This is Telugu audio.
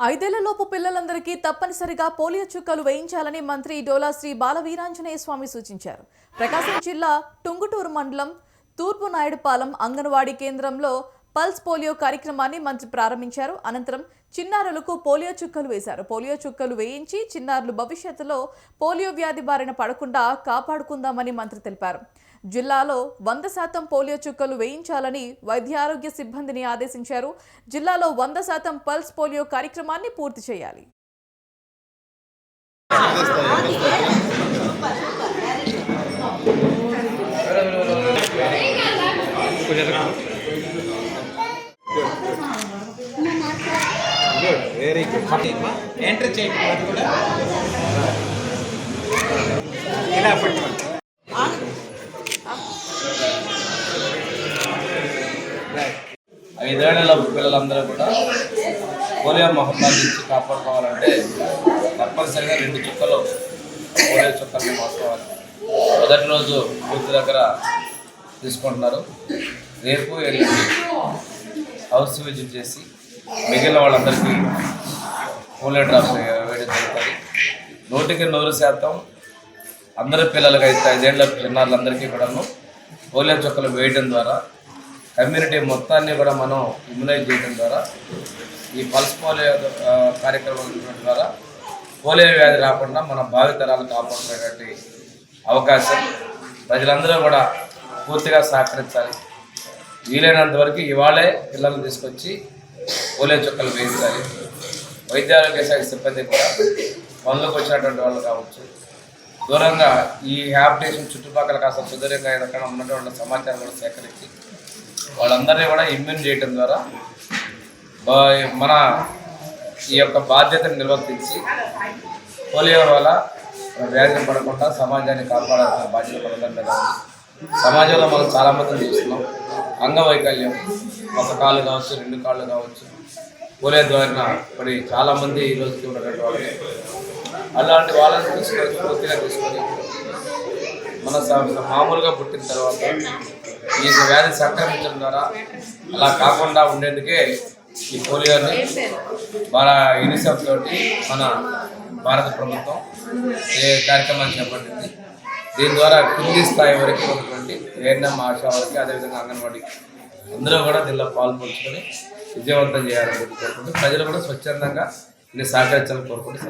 ఐదేళ్ళలోపు పిల్లలందరికీ తప్పనిసరిగా పోలియో చుక్కలు వేయించాలని మంత్రి డోలా శ్రీ బాల వీరాంజనేయ స్వామి సూచించారు. ప్రకాశం జిల్లా టుంగుటూరు మండలం తూర్పు నాయుడుపాలెం అంగన్వాడీ కేంద్రంలో పల్స్ పోలియో కార్యక్రమాన్ని మంత్రి ప్రారంభించారు. అనంతరం చిన్నారులకు పోలియో చుక్కలు వేశారు. పోలియో చుక్కలు వేయించి చిన్నారులు భవిష్యత్తులో పోలియో వ్యాధి బారిన పడకుండా కాపాడుకుందామని మంత్రి తెలిపారు. జిల్లాలో వంద శాతం పోలియో చుక్కలు వేయించాలని వైద్యారోగ్య సిబ్బందిని ఆదేశించారు. జిల్లాలో వంద శాతం పల్స్ పోలియో కార్యక్రమాన్ని పూర్తి చేయాలి. వెరీ గుడ్ ఎంటర్ చేయండి కూడా. ఇలా పట్టుకోండి ఐదేళ్ళ పిల్లలందరూ కూడా పోలియో మహమ్మారి నుంచి కాపాడుకోవాలంటే తప్పనిసరిగా రెండు చుక్కలు పోలియో చుక్కల్ని మోసుకోవాలి. మొదటి రోజు పూర్తి దగ్గర తీసుకుంటున్నారు. రేపు ఎల్లుండి హౌస్ విజిట్ చేసి మిగిలిన వాళ్ళందరికీ పోలియో డ్రాప్స్ వేయడం జరుగుతుంది. నూటికి నూరు శాతం అందరి పిల్లలకి అయితే ఐదేళ్ళ చిన్నారులందరికీ కూడాను పోలియో చుక్కలు వేయడం ద్వారా కమ్యూనిటీ మొత్తాన్ని కూడా మనం ఇమ్యునైజ్ చేయడం ద్వారా ఈ పల్స్ పోలియో కార్యక్రమం ద్వారా పోలియో వ్యాధి రాకుండా మన భావితరాలు కాపాడుకునేటువంటి అవకాశం ప్రజలందరూ కూడా పూర్తిగా సహకరించాలి. వీలైనంత వరకు ఇవాళే పిల్లల్ని తీసుకొచ్చి పోలియో చుక్కలు వేయించాలి. వైద్య ఆరోగ్య శాఖ సిబ్బంది కూడా పనులకు వచ్చినటువంటి వాళ్ళు కావచ్చు దూరంగా ఈ హ్యాబిటేషన్ చుట్టుపక్కల కాస్త సుదీర్ఘంగా ఎక్కడ ఉన్నటువంటి సమాచారం కూడా సేకరించి వాళ్ళందరినీ కూడా ఇమ్యూన్ చేయటం ద్వారా మన ఈ యొక్క బాధ్యతను నిర్వర్తించి పోలియో వల్ల వ్యాధి పడకుండా సమాజాన్ని కాపాడాల్సిన బాధ్యత పడడం సమాజంలో మనం చాలా మందిని చూస్తున్నాం. అంగవైకల్యం ఒక కాళ్ళు కావచ్చు రెండు కాళ్ళు కావచ్చు. పోలియో ద్వారా పడి చాలామంది ఈ రోజుకి ఉన్నటువంటి వాళ్ళు అలాంటి వాళ్ళని తీసుకొని పూర్తిగా తీసుకొని మన మామూలుగా పుట్టిన తర్వాత ఈ వ్యాధి సంక్రమించడం ద్వారా అలా కాకుండా ఉండేందుకే ఈ పోలియోని మన యూనిసెఫ్ తోటి మన భారత ప్రభుత్వం ఏ కార్యక్రమాన్ని చేపట్టింది. దీని ద్వారా కింది స్థాయి వరకు ఉన్నటువంటి ఏఎన్ఎం ఆశా వరకు అదేవిధంగా అంగన్వాడీ అందరూ కూడా దీనిలో పాల్పంచుకొని విజయవంతం చేయాలని కోరుకుంటూ ప్రజలు కూడా స్వచ్ఛందంగా దీన్ని సహకరించాలని కోరుకుంటూ